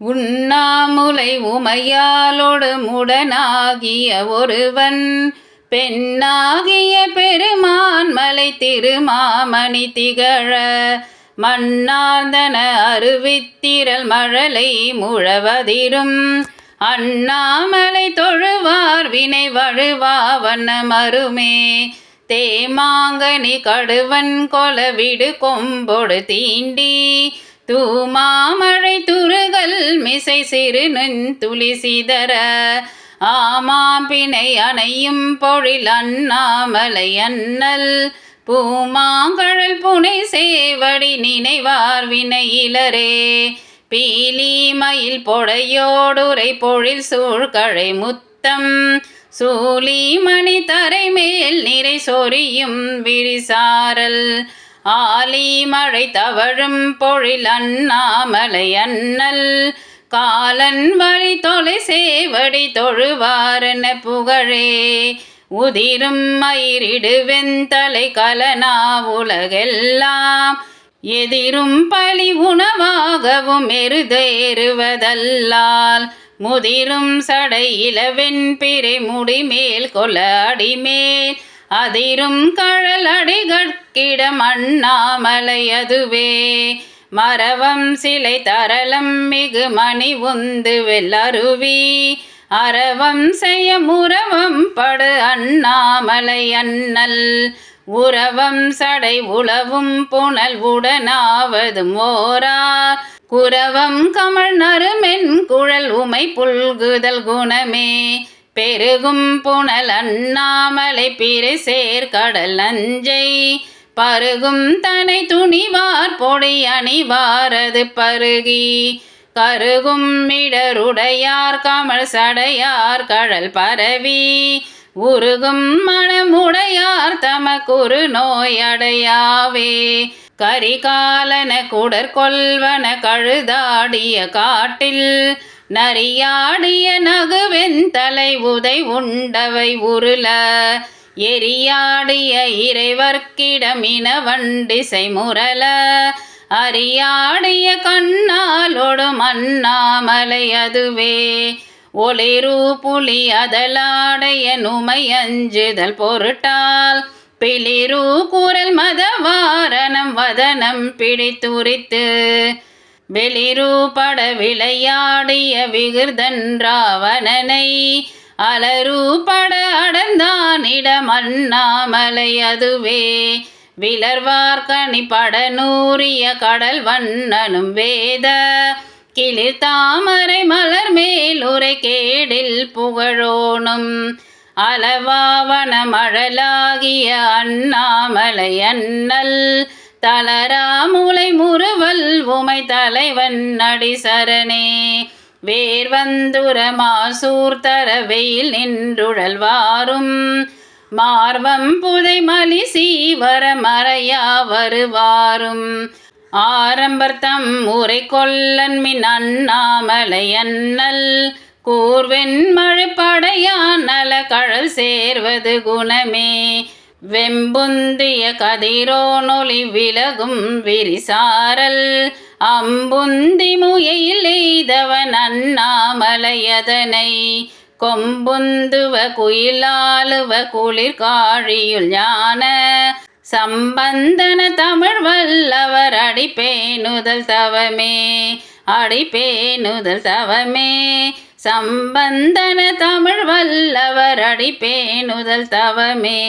உண்ணாமுலை உமையாலோடு முடனாகிய ஒருவன் பெண்ணாகிய பெருமான் மலை திருமாமணி திகழ மண்ணார்ந்தன அருவித்திரல் மழலை முழவதிரும். அண்ணாமலை தொழுவார் வினை வழுவா வண்ணமருமே தேமாங்கனி கடுவன் கொலவிடு கொம்பொடு தீண்டி தூமாமழை துருகல் மிசை சிறு துளி சிதற ஆமாம் பிணை அணையும் பொழில் அண்ணாமலை அண்ணல். பூமாங்கழல் புனை சேவடி நினைவார் வினையிலரே. பீலி மயில் பொடையோடுரை பொழில் சூழ்கழை முத்தம். சூலி மணி தரை மேல் நிறை சொரியும் விரிசாரல். ஆலி மழை தவழும் பொழில் அண்ணாமலை அண்ணல். காலன் வழி தொலை சேவடி தொழுவாரென புகழே. உதிரும் மயிரிடு வெண்தலை கலனா உலகெல்லாம். எதிரும் பழி உணவாகவும் எருதேறுவதல்லால். முதிரும் சடையில இளவெண் முடிமேல் கொல அடிமேல். அதிரும் கழல் அண்ணாமலை அதுவே. மரவம் சிலை தரளம் மிகு மணி உந்து வெள்ளருவி. அறவம் செய்ய முறவம் படு அண்ணாமலை அண்ணல். உறவம் சடை உளவும் புனல் உடனாவது மோரா. குரவம் கமல் நறுமென் குழல் உமை புல்குதல் குணமே. பெருகும் புனல் அண்ணாமலை பிறை சேர் கடல் நஞ்சை. பருகும் தனை துணிவார் பொடி அணிவாரது பருகி. கருகும் இடருடையார் கமல் சடையார் கடல் பரவி. உருகும் மனமுடையார் தமக்குரு நோயடையாவே கரிகாலன குடற்கொள்வன கழுதாடிய காட்டில் நரியாடிய நகுவெந்தலை உதை உண்டவை உருள எரியாடிய இறைவர்க்கிடம் இனவண்டிசை முரல அரியாடிய கண்ணாலொடும் அண்ணாமலை அதுவே. ஒளிரு புலி அதலாடைய நுமை அஞ்சுதல் பொருட்டால் பிளிரு குரல் மதவாரணம் வதனம் பிடித்துரித்து வெளிரூபட விளையாடிய விகிர்தன் அலரூபட அலரு அண்ணாமலை அதுவே. விலர்வார்கனி பட நூறிய கடல் வண்ணனும் வேத. கிளிர் தாமரை மலர் மேலுரை கேடில் புகழோனும். அளவாவன மழலாகிய அண்ணாமலை அண்ணல். தளராமுலை முறுவல் உமை தலைவன் அடி சரணே. மாசூர் தர வெயில் நின்றுழல் வாரும். மார்வம் புதை மலி சீவர மறையா வருவாரும். ஆரம்பர்த்தம் உரை கொல்லன் மின் அண்ணாமலை அண்ணல். கூர்வெண் மழைப்படையான் நல கழல் சேர்வது குணமே. வெம்புந்திய கதிரோனொளி விலகும் விரிசாரல் அம்புந்தி முயையில் எய்தவன் அண்ணாமலையதனை கொம்புந்துவ குயிலாளுவ குளிர் காழியுள் ஞான சம்பந்தன தமிழ் வல்லவர் அடிப்பேனுதல் தவமே அடிப்பேனுதல் தவமே சம்பந்தன தமிழ் வல்லவர் அடிப்பேனுதல் தவமே.